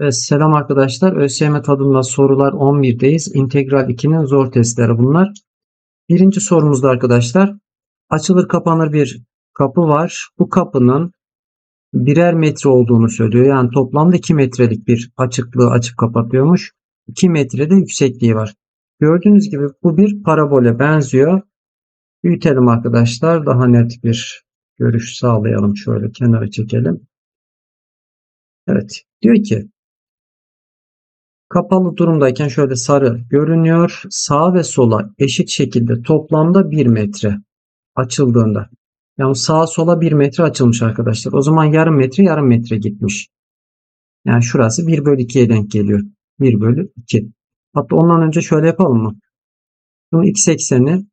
Evet, selam arkadaşlar. ÖSYM tadında sorular 11'deyiz. İntegral 2'nin zor testleri bunlar. Birinci sorumuzda arkadaşlar. Açılır kapanır bir kapı var. Bu kapının birer metre olduğunu söylüyor. Yani toplamda 2 metrelik bir açıklığı açıp kapatıyormuş. 2 metrede yüksekliği var. Gördüğünüz gibi bu bir parabole benziyor. Büyütelim arkadaşlar. Daha net bir görüş sağlayalım. Şöyle kenara çekelim. Evet. Diyor ki Kapalı durumdayken şöyle sarı görünüyor. Sağa ve sola eşit şekilde toplamda 1 metre açıldığında. Yani sağa sola 1 metre açılmış arkadaşlar. O zaman yarım metre yarım metre gitmiş. Yani şurası 1 bölü 2'ye denk geliyor. 1 bölü 2. Hatta ondan önce şöyle yapalım mı? Bunu x ekseni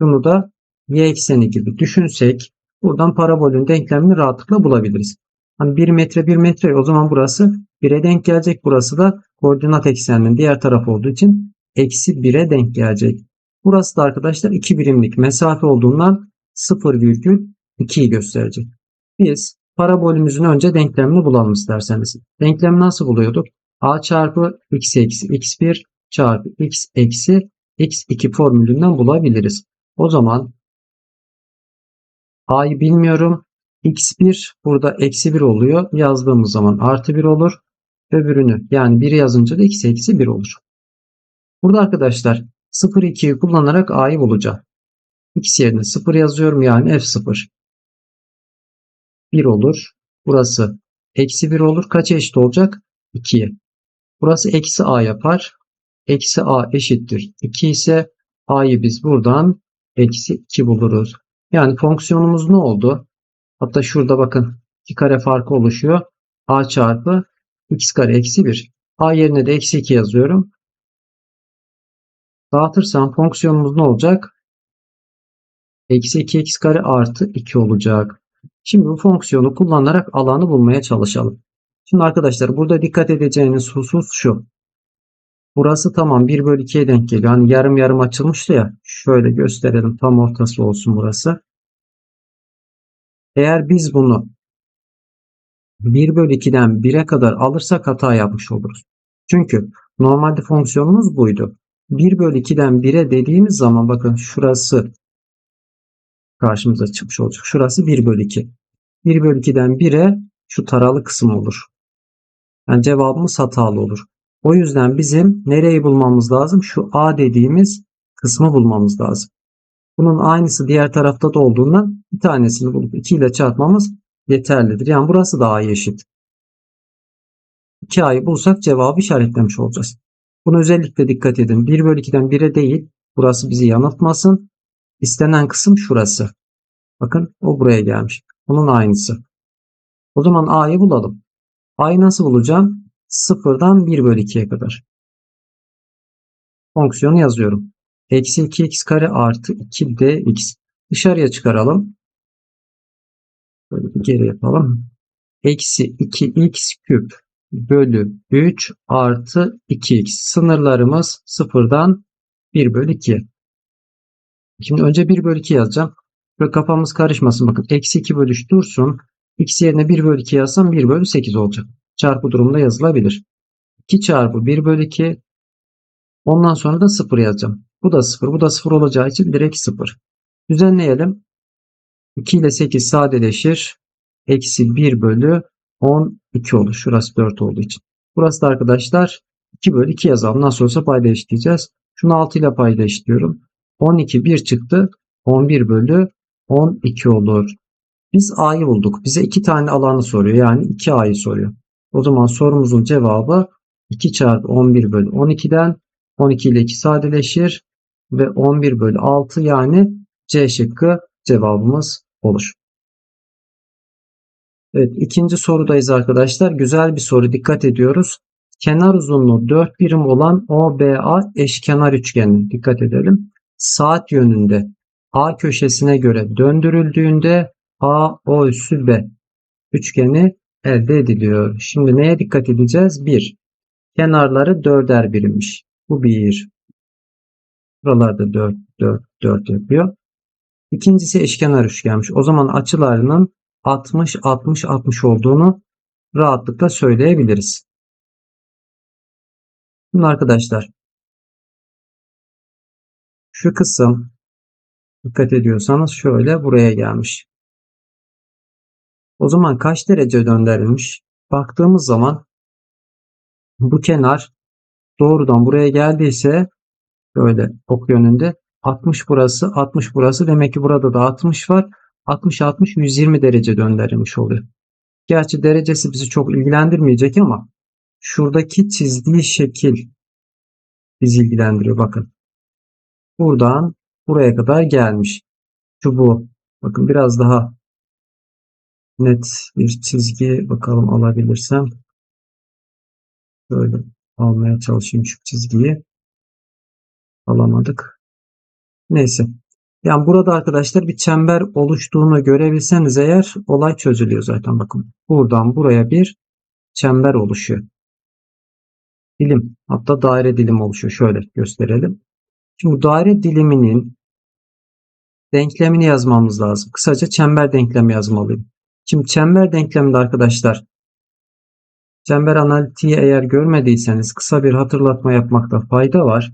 bunu da y ekseni gibi düşünsek buradan parabolün denklemini rahatlıkla bulabiliriz. Hani 1 metre 1 metre o zaman burası 1'e denk gelecek. Burası da koordinat ekseninin diğer tarafı olduğu için eksi 1'e denk gelecek. Burası da arkadaşlar 2 birimlik mesafe olduğundan 0,2'yi gösterecek. Biz parabolümüzün önce denklemini bulalım isterseniz. Denklemi nasıl buluyorduk? a çarpı x eksi x1 çarpı x eksi x2 formülünden bulabiliriz. O zaman a'yı bilmiyorum. X1 burada eksi 1 oluyor. Yazdığımız zaman artı 1 olur. Öbürünü yani 1 yazınca da x eksi 1 olur. Burada arkadaşlar 0 2'yi kullanarak a'yı bulacağım. x yerine 0 yazıyorum yani f0. 1 olur. Burası eksi 1 olur. Kaç eşit olacak? 2'ye. Burası eksi a yapar. Eksi a eşittir 2 ise a'yı biz buradan eksi 2 buluruz. Yani fonksiyonumuz ne oldu? Hatta şurada bakın 2 kare farkı oluşuyor. a çarpı x kare eksi 1. a yerine de eksi 2 yazıyorum. Dağıtırsam fonksiyonumuz ne olacak? Eksi 2x kare artı 2 olacak. Şimdi bu fonksiyonu kullanarak alanı bulmaya çalışalım. Şimdi arkadaşlar burada dikkat edeceğiniz husus şu. Burası tamam 1 bölü 2'ye denk geliyor. Hani yarım yarım açılmıştı ya. Şöyle gösterelim. Tam ortası olsun burası. Eğer biz bunu 1 bölü 2'den 1'e kadar alırsak hata yapmış oluruz. Çünkü normalde fonksiyonumuz buydu. 1 bölü 2'den 1'e dediğimiz zaman bakın şurası karşımıza çıkmış olacak. Şurası 1 bölü 2. 1 bölü 2'den 1'e şu taralı kısım olur. Yani cevabımız hatalı olur. O yüzden bizim nereyi bulmamız lazım? Şu A dediğimiz kısmı bulmamız lazım. Bunun aynısı diğer tarafta da olduğundan bir tanesini bulup 2 ile çarpmamız yeterlidir. Yani burası da A'ya eşit. 2A'yı bulsak cevabı işaretlemiş olacağız. Buna özellikle dikkat edin. 1 bölü 2'den 1'e değil. Burası bizi yanıltmasın. İstenen kısım şurası. Bakın o buraya gelmiş. Bunun aynısı. O zaman A'yı bulalım. A'yı nasıl bulacağım? 0'dan 1 bölü 2'ye kadar. Fonksiyonu yazıyorum. Eksi 2x kare artı 2dx. Dışarıya çıkaralım. Böyle bir geri yapalım. Eksi 2x küp bölü 3 artı 2x. Sınırlarımız 0'dan 1 bölü 2. Şimdi önce 1 bölü 2 yazacağım. Böyle kafamız karışmasın. Bakın eksi 2 bölü 3 dursun. x yerine 1 bölü 2 yazsam 1 bölü 8 olacak. Çarpı durumunda yazılabilir. 2 çarpı 1 bölü 2. Ondan sonra da 0 yazacağım. Bu da 0. Bu da 0 olacağı için direkt 0. Düzenleyelim. 2 ile 8 sadeleşir. Eksi 1 bölü 12 olur. Şurası 4 olduğu için. Burası da arkadaşlar 2 bölü 2 yazalım. Nasıl olsa payda. Şunu 6 ile payda eşitliyorum. 12 1 çıktı. 11 bölü 12 olur. Biz A'yı bulduk. Bize 2 tane alanı soruyor. Yani 2A'yı soruyor. O zaman sorumuzun cevabı 2 çarpı 11 bölü 12'den 12 ile 2 sadeleşir ve 11 bölü 6 yani C şıkkı cevabımız olur. Evet ikinci sorudayız arkadaşlar. Güzel bir soru dikkat ediyoruz. Kenar uzunluğu 4 birim olan OBA eşkenar üçgeni dikkat edelim. Saat yönünde A köşesine göre döndürüldüğünde A O üssü B üçgeni elde ediliyor. Şimdi neye dikkat edeceğiz? 1. Kenarları dörder birimmiş. Bu 1. Buralarda 4, 4, 4 yapıyor. İkincisi eşkenar üçgenmiş. O zaman açılarının 60, 60, 60 olduğunu rahatlıkla söyleyebiliriz. Şimdi arkadaşlar şu kısım dikkat ediyorsanız şöyle buraya gelmiş. O zaman kaç derece döndürülmüş? Baktığımız zaman bu kenar doğrudan buraya geldiyse böyle ok yönünde 60 burası 60 burası demek ki burada da 60 var. 60 60 120 derece döndürülmüş oluyor. Gerçi derecesi bizi çok ilgilendirmeyecek ama şuradaki çizdiği şekil bizi ilgilendiriyor bakın. Buradan buraya kadar gelmiş. Şu bu. Bakın biraz daha net bir çizgi bakalım alabilirsem. Böyle almaya çalışayım şu çizgiyi. Alamadık. Neyse. Yani burada arkadaşlar bir çember oluştuğunu görebilseniz eğer olay çözülüyor zaten bakın. Buradan buraya bir çember oluşuyor. Dilim hatta daire dilim oluşuyor. Şöyle gösterelim. Şimdi daire diliminin denklemini yazmamız lazım. Kısaca çember denklemi yazmalıyım. Şimdi çember denkleminde arkadaşlar çember analitiği eğer görmediyseniz kısa bir hatırlatma yapmakta fayda var.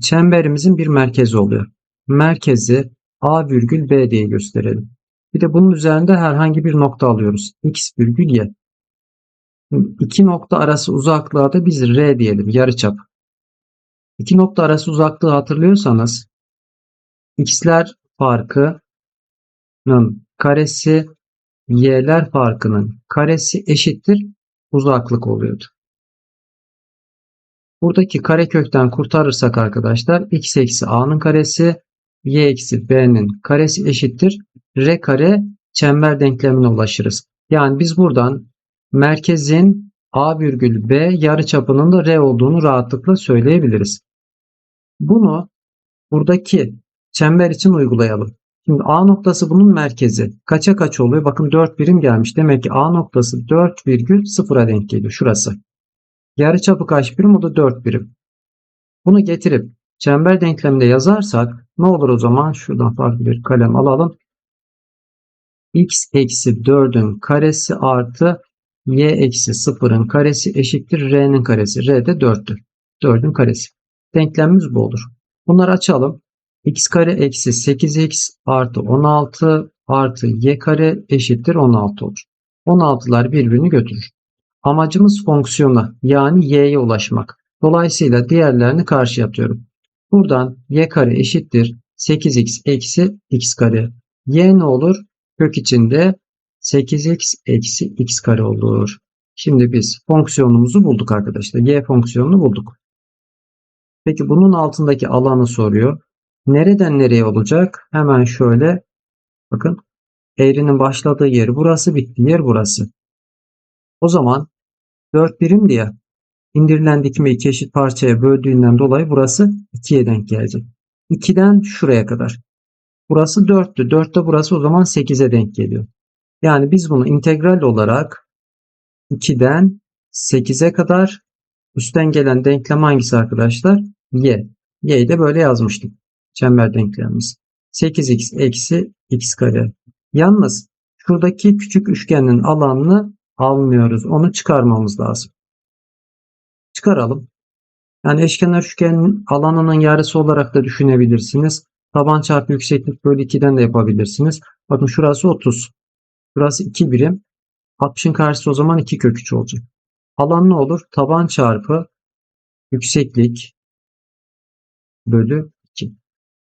Çemberimizin bir merkezi oluyor. Merkezi A virgül B diye gösterelim. Bir de bunun üzerinde herhangi bir nokta alıyoruz. X virgül Y. İki nokta arası uzaklığa da biz R diyelim. Yarıçap. İki nokta arası uzaklığı hatırlıyorsanız x'ler farkının karesi y'ler farkının karesi eşittir uzaklık oluyordu. Buradaki karekökten kurtarırsak arkadaşlar x eksi a'nın karesi y eksi b'nin karesi eşittir r kare çember denklemine ulaşırız. Yani biz buradan merkezin a virgül b yarıçapının da r olduğunu rahatlıkla söyleyebiliriz. Bunu buradaki çember için uygulayalım. Şimdi A noktası bunun merkezi. Kaça kaç oluyor? Bakın 4 birim gelmiş. Demek ki A noktası 4,0'a denk geliyor. Şurası. Yarıçapı kaç birim? O da 4 birim. Bunu getirip çember denkleminde yazarsak ne olur o zaman? Şuradan farklı bir kalem alalım. x eksi 4'ün karesi artı y eksi 0'ın karesi eşittir r'nin karesi. r de 4'tür. 4'ün karesi. Denklemimiz bu olur. Bunları açalım. X kare eksi 8x artı 16 artı y kare eşittir 16 olur. 16'lar birbirini götürür. Amacımız fonksiyona yani y'ye ulaşmak. Dolayısıyla diğerlerini karşı atıyorum. Buradan y kare eşittir 8x eksi x kare. y ne olur? Kök içinde 8x eksi x kare olur. Şimdi biz fonksiyonumuzu bulduk arkadaşlar. y fonksiyonunu bulduk. Peki bunun altındaki alanı soruyor. Nereden nereye olacak? Hemen şöyle bakın eğrinin başladığı yer burası bittiği yer burası. O zaman 4 birim diye indirilen dikmeyi iki eşit parçaya böldüğünden dolayı burası 2'ye denk gelecek. 2'den şuraya kadar. Burası 4'tü. 4 de burası o zaman 8'e denk geliyor. Yani biz bunu integral olarak 2'den 8'e kadar üstten gelen denklem hangisi arkadaşlar? y. y'yi de böyle yazmıştık. Çember denklemimiz. 8x eksi x kare. Yalnız şuradaki küçük üçgenin alanını almıyoruz. Onu çıkarmamız lazım. Çıkaralım. Yani eşkenar üçgenin alanının yarısı olarak da düşünebilirsiniz. Taban çarpı yükseklik bölü 2'den de yapabilirsiniz. Bakın şurası 30. Burası 2 birim. 60'ın karşısı o zaman 2 kök 3 olacak. Alan ne olur? Taban çarpı yükseklik bölü 2.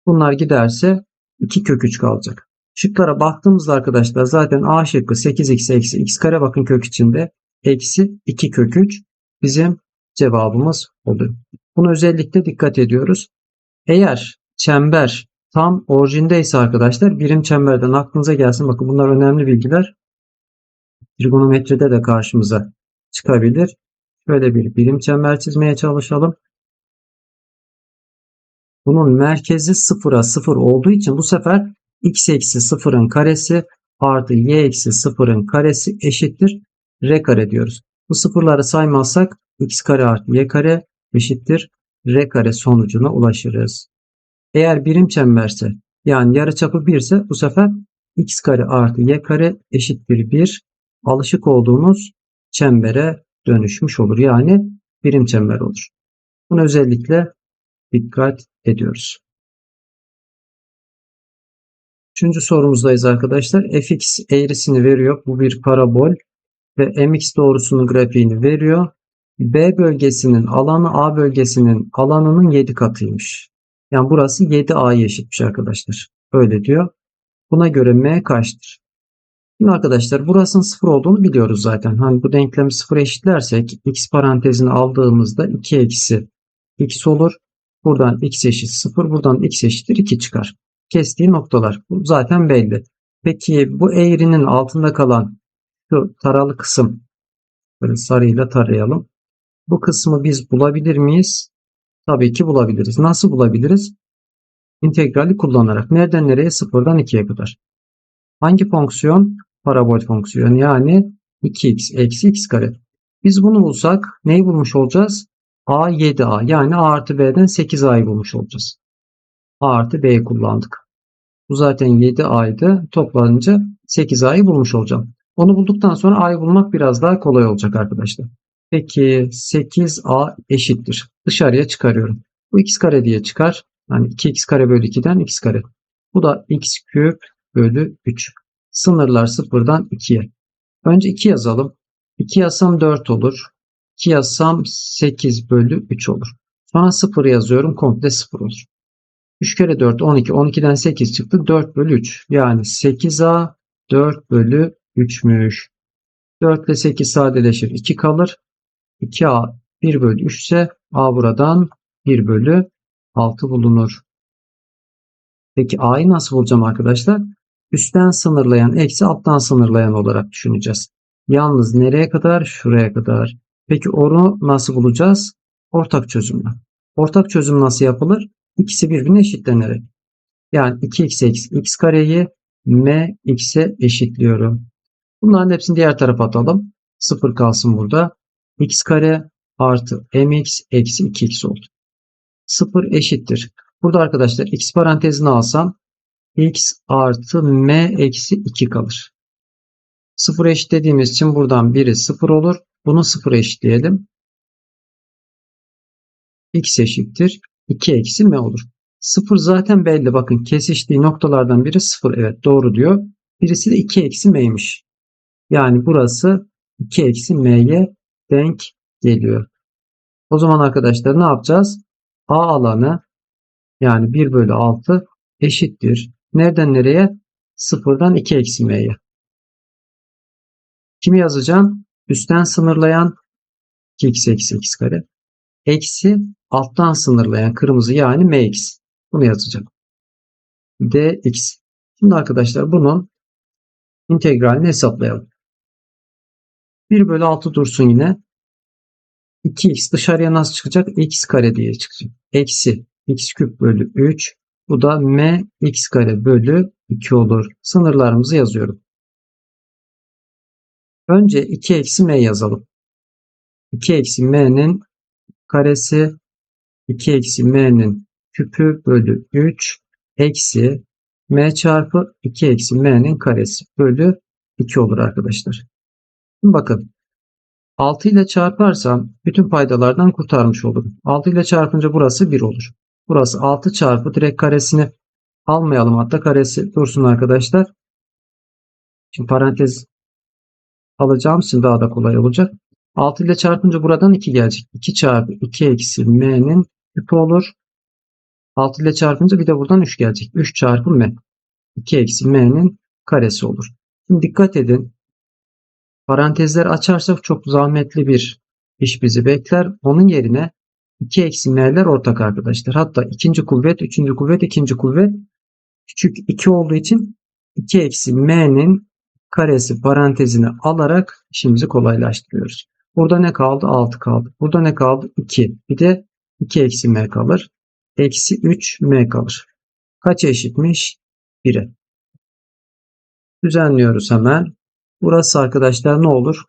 Bunlar giderse 2 kök 3 kalacak. Şıklara baktığımızda arkadaşlar zaten A şıkkı 8x eksi x kare bakın kök içinde eksi 2 kök 3 bizim cevabımız oluyor. Buna özellikle dikkat ediyoruz. Eğer çember tam orijindeyse arkadaşlar birim çemberden aklınıza gelsin. Bakın bunlar önemli bilgiler. Trigonometride de karşımıza çıkabilir. Şöyle bir birim çember çizmeye çalışalım. Bunun merkezi sıfıra sıfır olduğu için bu sefer x eksi sıfırın karesi artı y eksi sıfırın karesi eşittir r kare diyoruz. Bu sıfırları saymazsak x kare artı y kare eşittir r kare sonucuna ulaşırız. Eğer birim çemberse yani yarıçapı 1 ise bu sefer x kare artı y kare eşittir 1 alışık olduğumuz çembere dönüşmüş olur. Yani birim çember olur. Bunu özellikle dikkat ediyoruz. Üçüncü sorumuzdayız arkadaşlar. fx eğrisini veriyor. Bu bir parabol ve mx doğrusunun grafiğini veriyor. B bölgesinin alanı A bölgesinin alanının 7 katıymış. Yani burası 7A'ya eşitmiş arkadaşlar. Öyle diyor. Buna göre M kaçtır? Şimdi arkadaşlar burasının 0 olduğunu biliyoruz zaten. Hani bu denklemi 0 eşitlersek x parantezini aldığımızda 2 eksi x olur. Buradan x eşit 0. Buradan x eşittir 2 çıkar. Kestiği noktalar. Bu zaten belli. Peki bu eğrinin altında kalan şu taralı kısım böyle sarıyla tarayalım. Bu kısmı biz bulabilir miyiz? Tabii ki bulabiliriz. Nasıl bulabiliriz? İntegrali kullanarak. Nereden nereye? Sıfırdan 2'ye kadar. Hangi fonksiyon? Parabol fonksiyonu. Yani 2x eksi x kare. Biz bunu bulsak neyi bulmuş olacağız? A 7a yani a artı b'den 8a'yı bulmuş olacağız. a artı b'yi kullandık. Bu zaten 7a'ydı. Toplanınca 8a'yı bulmuş olacağım. Onu bulduktan sonra a'yı bulmak biraz daha kolay olacak arkadaşlar. Peki 8a eşittir. Dışarıya çıkarıyorum. Bu x kare diye çıkar. Yani 2x kare bölü 2'den x kare. Bu da x küp bölü 3. Sınırlar sıfırdan 2'ye. Önce 2 yazalım. 2 yazsam 4 olur. 2 yazsam 8 bölü 3 olur. Sonra 0 yazıyorum. Komple 0 olur. 3 kere 4 12. 12'den 8 çıktı. 4 bölü 3. Yani 8a 4 bölü 3'müş. 4 ile 8 sadeleşir. 2 kalır. 2a 1 bölü 3 ise a buradan 1 bölü 6 bulunur. Peki a'yı nasıl bulacağım arkadaşlar? Üstten sınırlayan eksi alttan sınırlayan olarak düşüneceğiz. Yalnız nereye kadar? Şuraya kadar. Peki onu nasıl bulacağız? Ortak çözümle. Ortak çözüm nasıl yapılır? İkisi birbirine eşitlenerek. Yani 2x eksi x kareyi m x'e eşitliyorum. Bunların hepsini diğer tarafa atalım. 0 kalsın burada. x kare artı mx eksi 2x oldu. 0 eşittir. Burada arkadaşlar x parantezini alsam x artı m eksi 2 kalır. 0 eşitlediğimiz için buradan biri 0 olur. Bunu 0 eşitleyelim. x eşittir. 2 eksi m olur. 0 zaten belli. Bakın kesiştiği noktalardan biri 0. Evet doğru diyor. Birisi de 2 eksi m'ymiş. Yani burası 2 eksi m'ye denk geliyor. O zaman arkadaşlar ne yapacağız? A alanı yani 1 bölü 6 eşittir. Nereden nereye? 0'dan 2 eksi m'ye. Kimi yazacağım? Üstten sınırlayan 2x eksi x kare. Eksi alttan sınırlayan kırmızı yani mx. Bunu yazacağım. dx. Şimdi arkadaşlar bunun integralini hesaplayalım. 1 bölü 6 dursun yine. 2x dışarıya nasıl çıkacak? x kare diye çıkacak. Eksi x küp bölü 3. Bu da m x kare bölü 2 olur. Sınırlarımızı yazıyorum. Önce 2 eksi m yazalım. 2 eksi m'nin karesi 2 eksi m'nin küpü bölü 3 eksi m çarpı 2 eksi m'nin karesi bölü 2 olur arkadaşlar. Şimdi bakın 6 ile çarparsam bütün paydalardan kurtarmış olurum. 6 ile çarpınca burası 1 olur. Burası 6 çarpı direkt karesini almayalım. Hatta karesi dursun arkadaşlar. Şimdi parantez alacağım için daha da kolay olacak. 6 ile çarpınca buradan 2 gelecek. 2 çarpı 2 eksi m'nin küpü olur. 6 ile çarpınca bir de buradan 3 gelecek. 3 çarpı m. 2 eksi m'nin karesi olur. Şimdi dikkat edin. Parantezler açarsak çok zahmetli bir iş bizi bekler. Onun yerine 2 eksi m'ler ortak arkadaşlar. Hatta ikinci kuvvet, üçüncü kuvvet, ikinci kuvvet küçük 2 olduğu için 2 eksi m'nin karesi parantezini alarak işimizi kolaylaştırıyoruz. Burada ne kaldı? 6 kaldı. Burada ne kaldı? 2. Bir de 2 eksi m kalır. Eksi 3 m kalır. Kaç eşitmiş? 1'e. Düzenliyoruz hemen. Burası arkadaşlar ne olur?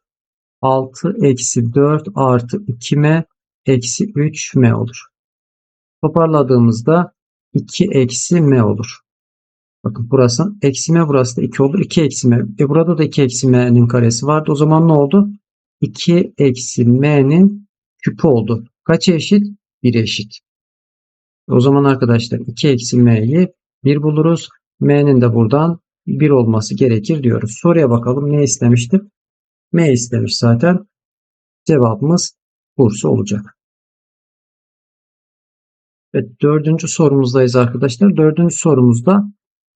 6 eksi 4 artı 2m eksi 3m olur. Toparladığımızda 2 eksi m olur. Bakın burası eksi m burası da 2 olur. 2 eksi m. E burada da 2 eksi m'nin karesi vardı. O zaman ne oldu? 2 eksi m'nin küpü oldu. Kaç eşit? 1 eşit. O zaman arkadaşlar 2 eksi m'yi 1 buluruz. M'nin de buradan 1 olması gerekir diyoruz. Soruya bakalım ne istemişti? M istemiş zaten. Cevabımız Bursa olacak. Evet, dördüncü sorumuzdayız arkadaşlar. Dördüncü sorumuzda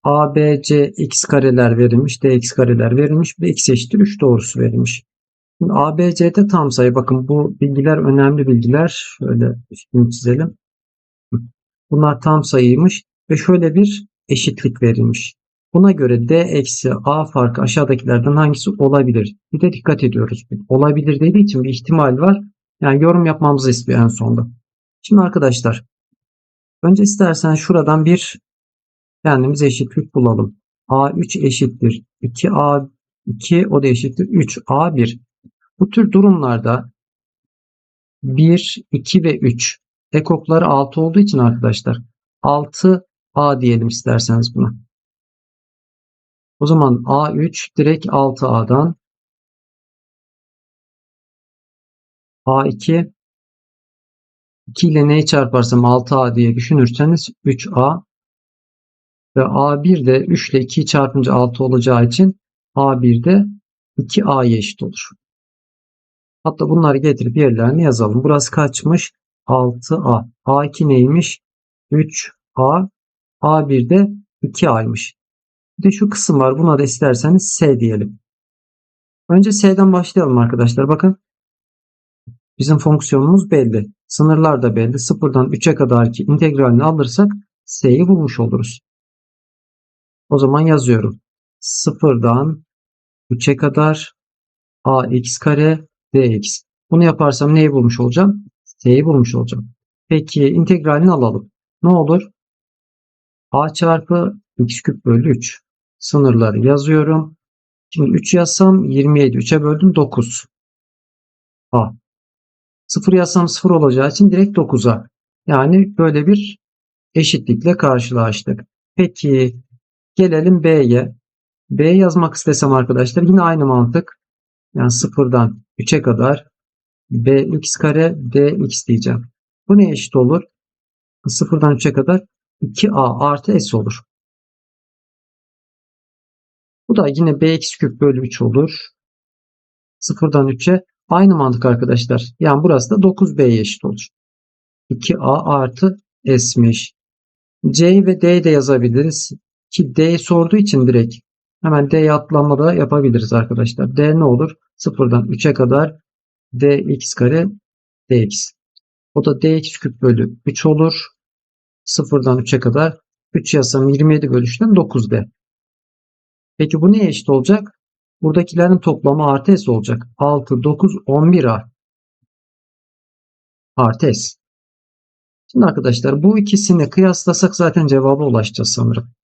A, B, C, x kareler verilmiş. D, x kareler verilmiş. De x eşittir 3 doğrusu verilmiş. Şimdi A, B, C'de tam sayı. Bakın bu bilgiler önemli bilgiler. Şöyle üstünü çizelim. Bunlar tam sayıymış. Ve şöyle bir eşitlik verilmiş. Buna göre D eksi A farkı aşağıdakilerden hangisi olabilir? Bir de dikkat ediyoruz. Olabilir dediği için bir ihtimal var. Yani yorum yapmamızı istiyor en sonda. Şimdi arkadaşlar önce istersen şuradan bir kendimiz eşitlik bulalım. A3 eşittir 2A2 o da eşittir 3A1. Bu tür durumlarda 1, 2 ve 3 ekokları 6 olduğu için arkadaşlar 6A diyelim isterseniz buna. O zaman A3 direkt 6A'dan A2 2 ile neyi çarparsam 6A diye düşünürseniz 3A ve A1 de 3 ile 2'yi çarpınca 6 olacağı için A1 de 2A'ya eşit olur. Hatta bunları getirip yerlerine yazalım. Burası kaçmış? 6A. A2 neymiş? 3A. A1 de 2A'ymış. Bir de şu kısım var. Buna da isterseniz S diyelim. Önce S'den başlayalım arkadaşlar. Bakın. Bizim fonksiyonumuz belli. Sınırlar da belli. Sıfırdan 3'e kadar ki integralini alırsak S'yi bulmuş oluruz. O zaman yazıyorum. Sıfırdan 3'e kadar ax kare dx. Bunu yaparsam neyi bulmuş olacağım? S'yi bulmuş olacağım. Peki integralini alalım. Ne olur? a çarpı x küp bölü 3 sınırları yazıyorum. Şimdi 3 yazsam 27. 3'e böldüm 9. A. 0 yazsam 0 olacağı için direkt 9'a. Yani böyle bir eşitlikle karşılaştık. Peki gelelim B'ye. B yazmak istesem arkadaşlar yine aynı mantık. Yani 0'dan 3'e kadar bx kare dx diyeceğim. Bu ne eşit olur? 0'dan 3'e kadar 2a artı s olur. Bu da yine bx küp bölü 3 olur. 0'dan 3'e aynı mantık arkadaşlar. Yani burası da 9b'ye eşit olur. 2a artı s'miş. C ve D'yi de yazabiliriz. Ki D'yi sorduğu için direkt hemen D'ye atlama da yapabiliriz arkadaşlar. D ne olur? 0'dan 3'e kadar dx kare dx. O da dx küp bölü 3 olur. 0'dan 3'e kadar 3 yazsam 27 bölü 3'ten 9d. Peki bu neye eşit olacak? Buradakilerin toplamı artı s olacak. 6, 9, 11a artı s. Şimdi arkadaşlar bu ikisini kıyaslasak zaten cevaba ulaşacağız sanırım.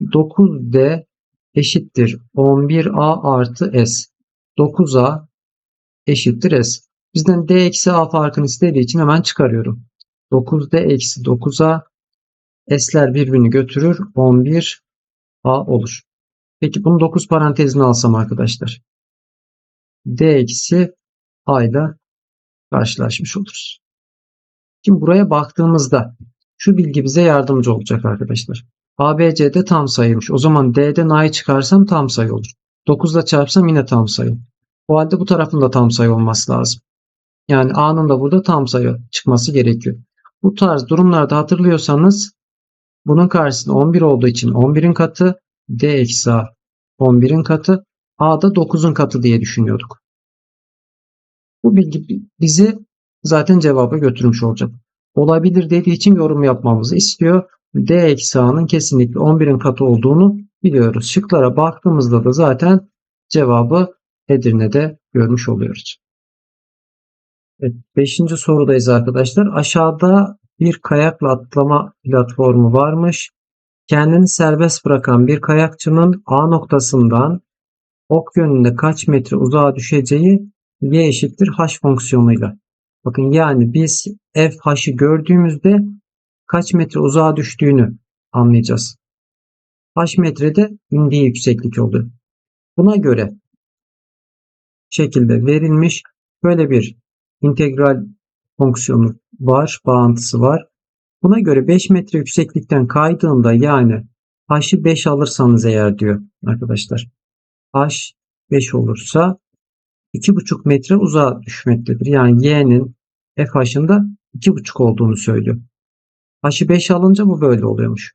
9d eşittir 11a artı s. 9a eşittir s. Bizden d eksi a farkını istediği için hemen çıkarıyorum. 9d eksi 9a s'ler birbirini götürür. 11a olur. Peki bunu 9 parantezine alsam arkadaşlar. D eksi A ile karşılaşmış oluruz. Şimdi buraya baktığımızda şu bilgi bize yardımcı olacak arkadaşlar. ABC'de tam sayıymış. O zaman D'den A'yı çıkarsam tam sayı olur. 9 ile çarpsam yine tam sayı. O halde bu tarafın da tam sayı olması lazım. Yani A'nın da burada tam sayı çıkması gerekiyor. Bu tarz durumlarda hatırlıyorsanız bunun karşısında 11 olduğu için 11'in katı D eksi A 11'in katı. A da 9'un katı diye düşünüyorduk. Bu bilgi bizi zaten cevaba götürmüş olacak. Olabilir dediği için yorum yapmamızı istiyor. D eksi A'nın kesinlikle 11'in katı olduğunu biliyoruz. Şıklara baktığımızda da zaten cevabı Edirne'de görmüş oluyoruz. Evet, beşinci sorudayız arkadaşlar. Aşağıda bir kayakla atlama platformu varmış. Kendini serbest bırakan bir kayakçının A noktasından ok yönünde kaç metre uzağa düşeceği y eşittir h fonksiyonuyla. Bakın yani biz f h'ı gördüğümüzde kaç metre uzağa düştüğünü anlayacağız. H metrede indiği yükseklik oluyor. Buna göre şekilde verilmiş böyle bir integral fonksiyonu var, bağıntısı var. Buna göre 5 metre yükseklikten kaydığında yani h'ı 5 alırsanız eğer diyor arkadaşlar. h 5 olursa 2,5 metre uzağa düşmektedir. Yani y'nin fh'ın da 2,5 olduğunu söylüyor. H'ı 5 alınca bu böyle oluyormuş.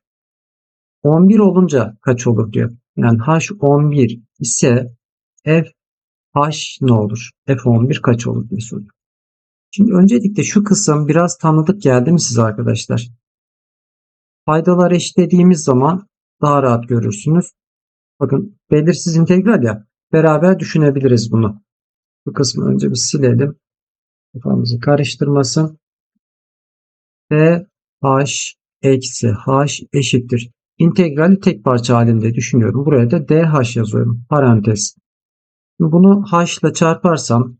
11 olunca kaç olur diyor. Yani h 11 ise f h ne olur? f11 kaç olur diye soruyor. Şimdi öncelikle şu kısım biraz tanıdık geldi mi size arkadaşlar? Faydalar eşitlediğimiz zaman daha rahat görürsünüz. Bakın belirsiz integral ya beraber düşünebiliriz bunu. Bu kısmı önce bir silelim. Kafamızı karıştırmasın. F h eksi h eşittir. İntegrali tek parça halinde düşünüyorum. Buraya da dh yazıyorum. Parantez. Bunu h ile çarparsam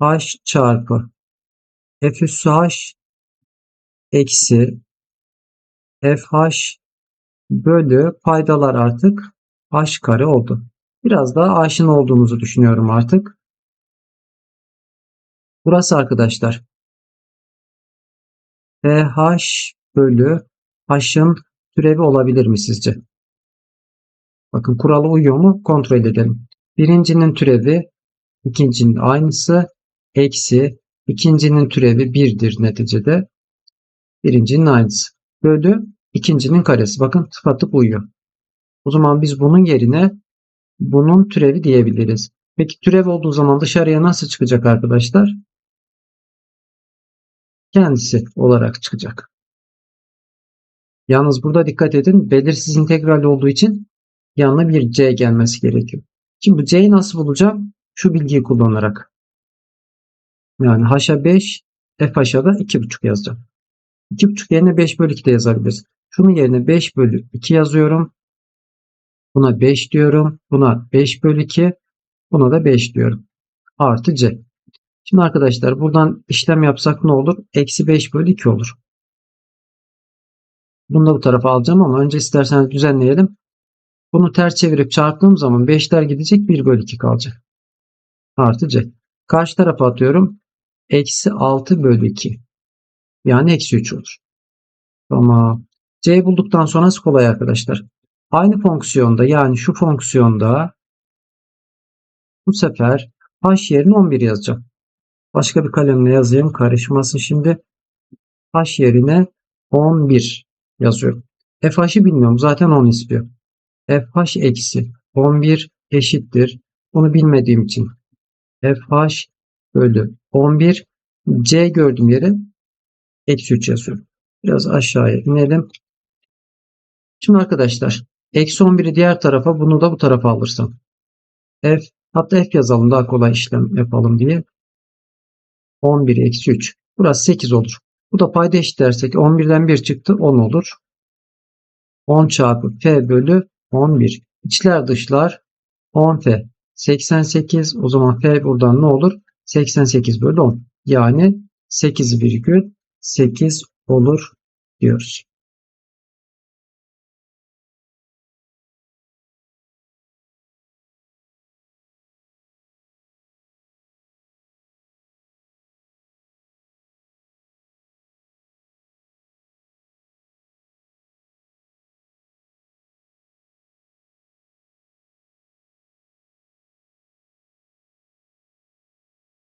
h çarpı f üssü h eksi fh bölü paydalar artık h kare oldu. Biraz daha aşina olduğumuzu düşünüyorum artık. Burası arkadaşlar fh bölü h'ın türevi olabilir mi sizce? Bakın kurala uyuyor mu? Kontrol edelim. Birincinin türevi ikincinin aynısı eksi ikincinin türevi birdir neticede. Birincinin aynısı. Bölü ikincinin karesi. Bakın tıpatıp uyuyor. O zaman biz bunun yerine bunun türevi diyebiliriz. Peki türev olduğu zaman dışarıya nasıl çıkacak arkadaşlar? Kendisi olarak çıkacak. Yalnız burada dikkat edin. Belirsiz integral olduğu için yanına bir c gelmesi gerekiyor. Şimdi bu c'yi nasıl bulacağım? Şu bilgiyi kullanarak. Yani h'a 5, f h'a da 2,5 yazacağım. 2,5 yerine 5 bölü 2 de yazabiliriz. Şunun yerine 5 bölü 2 yazıyorum. Buna 5 diyorum. Buna 5 bölü 2. Buna da 5 diyorum. Artı c. Şimdi arkadaşlar buradan işlem yapsak ne olur? Eksi 5 bölü 2 olur. Bunu da bu tarafa alacağım ama önce isterseniz düzenleyelim. Bunu ters çevirip çarptığım zaman 5'ler gidecek 1 bölü 2 kalacak. Artı c. Karşı tarafa atıyorum. Eksi 6 bölü 2. Yani eksi 3 olur. Tamam. C'yi bulduktan sonrası kolay arkadaşlar. Aynı fonksiyonda yani şu fonksiyonda bu sefer h yerine 11 yazacağım. Başka bir kalemle yazayım. Karışmasın şimdi. h yerine 11 yazıyorum. fh'ı bilmiyorum. Zaten 10 istiyor. fh eksi 11 eşittir. Bunu bilmediğim için fh bölü 11 c gördüğüm yere eksi 3 yazıyorum. Biraz aşağıya inelim. Şimdi arkadaşlar eksi 11'i diğer tarafa bunu da bu tarafa alırsam f hatta f yazalım daha kolay işlem yapalım diye 11 eksi 3 burası 8 olur. Bu da payda eşitlersek 11'den 1 çıktı 10 olur. 10 çarpı f bölü 11 içler dışlar 10f 88 o zaman f buradan ne olur? 88 bölü 10 yani 8,8 olur diyoruz.